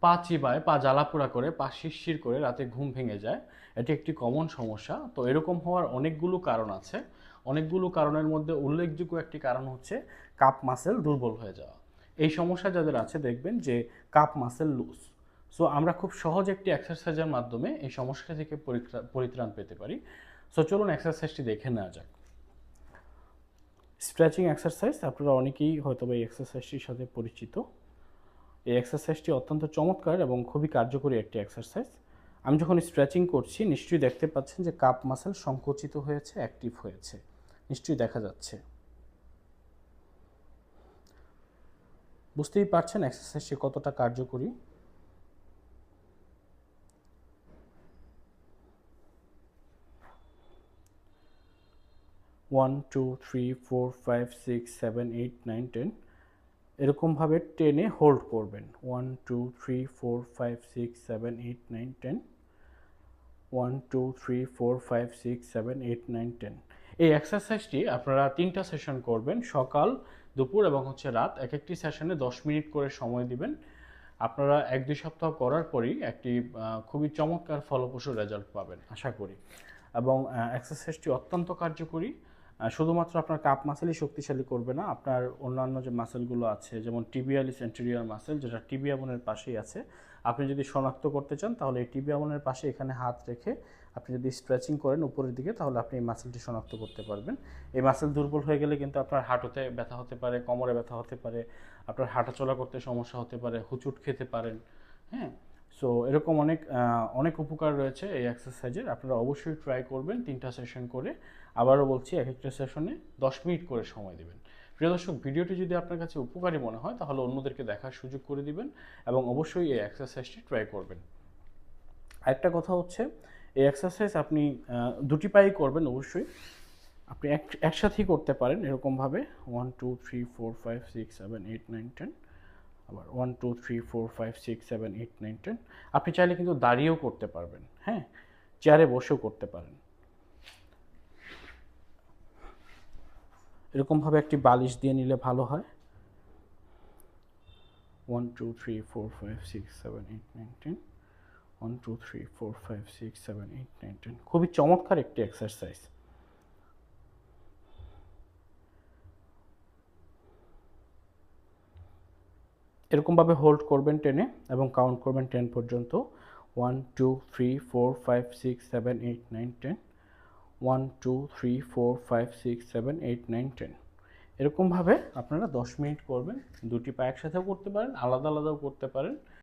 পা চিবায়, পা জ্বালাপোড়া করে, পা শিরশির করে রাতে ঘুম ভেঙে যায়, এটি একটি কমন সমস্যা। তো এরকম হওয়ার অনেকগুলো কারণ আছে। অনেকগুলো কারণের মধ্যে উল্লেখযোগ্য একটি কারণ হচ্ছে কাপ মাসেল দুর্বল হয়ে যাওয়া। এই সমস্যা যাদের আছে, দেখবেন যে কাপ মাসেল লুজ সো আমরা খুব সহজ একটি এক্সারসাইজের মাধ্যমে এই সমস্যা থেকে পরিত্রা- পরিত্রাণ পেতে পারি। সো চলুন এক্সারসাইজটি দেখে নেওয়া যাক। স্ট্রেচিং এক্সারসাইজ আপনারা অনেকেই হয়তো এই এক্সারসাইজটির সাথে পরিচিত। এই এক্সারসাইজটি অত্যন্ত চমৎকার এবং খুবই কার্যকরী একটি এক্সারসাইজ আমি যখন স্ট্রেচিং করছি, নিশ্চয়ই দেখতে পাচ্ছেন যে কাপ মাসেল সংকুচিত হয়েছে অ্যাক্টিভ হয়েছে। নিশ্চয়ই দেখা যাচ্ছে। বুঝতেই পারছেন এক্সারসাইজটি কতটা কার্যকরী? One two three four five six seven eight nine ten এরকমভাবে টেনে হোল্ড করবেন। One two three four five six seven eight nine ten one two three four five six seven eight nine ten এই এক্সারসাইজটি আপনারা তিনটা session করবেন, সকাল, দুপুর এবং হচ্ছে রাত। এক একটি সেশনে দশ মিনিট করে সময় দিবেন। আপনারা এক, দুই সপ্তাহ করার পরই একটি খুবই চমৎকার ফলপ্রসূ রেজাল্ট পাবেন, আশা করি। এবং এক্সারসাইজটি অত্যন্ত কার্যকরী। শুধুমাত্র আপনার কাপ মাসেলই শক্তিশালী করবে না, আপনার অন্যান্য যে মাসেলগুলো আছে, যেমন টিবিয়ালিস এন্টেরিয়র মাসেল যেটা টিবিয়া বোনের পাশেই আছে, আপনি যদি শনাক্ত করতে চান, তাহলে এই টিবিয়া বোনের পাশে এখানে হাত রেখে আপনি যদি স্ট্রেচিং করেন উপরের দিকে, তাহলে আপনি এই মাসেলটি শনাক্ত করতে পারবেন। এই মাসেল দুর্বল হয়ে গেলে কিন্তু আপনার হাঁটুতে ব্যথা হতে পারে, কোমরে ব্যথা হতে পারে, আপনার হাঁটাচলা করতে সমস্যা হতে পারে, হুচুট খেতে পারেন হ্যাঁ? সো এরকম অনেক অনেক উপকার রয়েছে এই এক্সারসাইজের আপনারা অবশ্যই ট্রাই করবেন তিনটা সেশন করে। আবারও বলছি, এক একটা সেশনে দশ মিনিট করে সময় দেবেন। প্রিয় দর্শক, ভিডিওটি যদি আপনার কাছে উপকারী মনে হয়, তাহলে অন্যদেরকে দেখার সুযোগ করে দিবেন এবং অবশ্যই এই এক্সারসাইজটি ট্রাই করবেন। আরেকটা কথা হচ্ছে, এই এক্সারসাইজ আপনি দুটি পায়েই করবেন অবশ্যই। আপনি এক, একসাথেই করতে পারেন এরকমভাবে। One two three four five six seven eight nine ten আবার one two three four five six seven eight nine ten আপনি চাইলে কিন্তু দাঁড়িয়েও করতে পারবেন হ্যাঁ? চেয়ারে বসেও করতে পারেন। এরকমভাবে একটি বালিশ দিয়ে নিলে ভালো হয়। One two three four five six seven eight nine ten one two three four five six seven eight nine ten খুবই চমৎকার একটি এক্সারসাইজ এরকমভাবে হোল্ড করবেন টেনে এবং কাউন্ট করবেন টেন পর্যন্ত। One two three four five six seven eight nine ten one two three four five six seven eight nine ten এরকমভাবে আপনারা দশ মিনিট করবেন। দুটি পা একসাথেও করতে পারেন, আলাদা, আলাদাও করতে পারেন।